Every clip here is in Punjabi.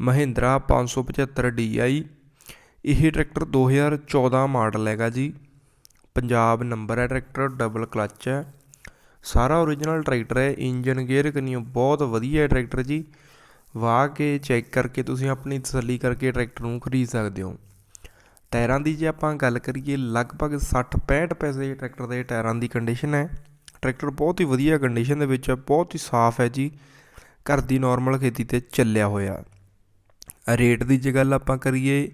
ਮਹਿੰਦਰਾ 575 DI ਇਹ ਟਰੈਕਟਰ 2014 ਮਾਡਲ ਹੈਗਾ ਜੀ। ਪੰਜਾਬ ਨੰਬਰ ਹੈ ਟਰੈਕਟਰ ਡਬਲ ਕਲੱਚ ਹੈ। ਸਾਰਾ ਓਰੀਜਨਲ ਟਰੈਕਟਰ ਹੈ। ਇੰਜਨ ਗੇਅਰ ਕਨੀਓ ਬਹੁਤ ਵਧੀਆ ਹੈ ਟਰੈਕਟਰ ਜੀ। ਵਾਹ ਕੇ ਚੈੱਕ ਕਰਕੇ ਤੁਸੀਂ ਆਪਣੀ ਤਸੱਲੀ ਕਰਕੇ ਟਰੈਕਟਰ ਨੂੰ ਖਰੀਦ ਸਕਦੇ ਹੋ। ਟਾਇਰਾਂ ਦੀ ਜੇ ਆਪਾਂ ਗੱਲ ਕਰੀਏ, ਲਗਭਗ 60-65 ਪੈਸੇ ਟਰੈਕਟਰ ਦੇ ਟਾਇਰਾਂ ਦੀ ਕੰਡੀਸ਼ਨ ਹੈ। ਟਰੈਕਟਰ ਬਹੁਤ ਹੀ ਵਧੀਆ ਕੰਡੀਸ਼ਨ ਦੇ ਵਿੱਚ ਹੈ, ਬਹੁਤ ਹੀ ਸਾਫ਼ ਹੈ ਜੀ। ਘਰ ਦੀ ਨਾਰਮਲ ਖੇਤੀ ਤੇ ਚੱਲਿਆ ਹੋਇਆ। ਰੇਟ ਦੀ ਜੇ ਗੱਲ ਆਪਾਂ ਕਰੀਏ,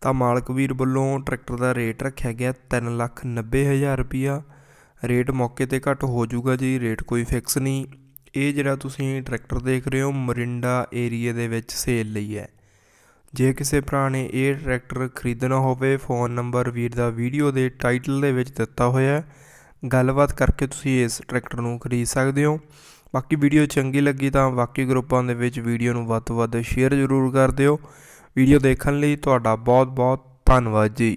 ਤਾਂ ਮਾਲਕ ਵੀਰ ਵੱਲੋਂ ਟਰੈਕਟਰ ਦਾ ਰੇਟ ਰੱਖਿਆ ਗਿਆ 390000 ਰੁਪਿਆ ਰੇਟ ਮੌਕੇ ਤੇ ਘੱਟ ਹੋ ਜਾਊਗਾ ਜੀ, ਰੇਟ ਕੋਈ ਫਿਕਸ ਨਹੀਂ। ਇਹ ਜਿਹੜਾ ਤੁਸੀਂ ਟਰੈਕਟਰ ਦੇਖ ਰਹੇ ਹੋ, ਮਰਿੰਡਾ ਏਰੀਆ ਦੇ ਵਿੱਚ ਸੇਲ ਲਈ ਹੈ। ਜੇ ਕਿਸੇ ਭਰਾ ਨੇ ਇਹ ਟਰੈਕਟਰ ਖਰੀਦਣਾ ਹੋਵੇ, ਫੋਨ ਨੰਬਰ ਵੀਰ ਦਾ ਵੀਡੀਓ ਦੇ ਟਾਈਟਲ ਦੇ ਵਿੱਚ ਦਿੱਤਾ ਹੋਇਆ ਹੈ। ਗੱਲਬਾਤ ਕਰਕੇ ਤੁਸੀਂ ਇਸ ਟਰੈਕਟਰ ਨੂੰ ਖਰੀਦ ਸਕਦੇ ਹੋ। ਬਾਕੀ ਵੀਡੀਓ ਚੰਗੀ ਲੱਗੀ ਤਾਂ ਬਾਕੀ ਗਰੁੱਪਾਂ ਦੇ ਵਿੱਚ ਵੀਡੀਓ ਨੂੰ ਵੱਧ ਤੋਂ ਵੱਧ ਸ਼ੇਅਰ ਜ਼ਰੂਰ ਕਰ ਦਿਓ। ਵੀਡੀਓ ਦੇਖਣ ਲਈ ਤੁਹਾਡਾ ਬਹੁਤ ਬਹੁਤ ਧੰਨਵਾਦ ਜੀ।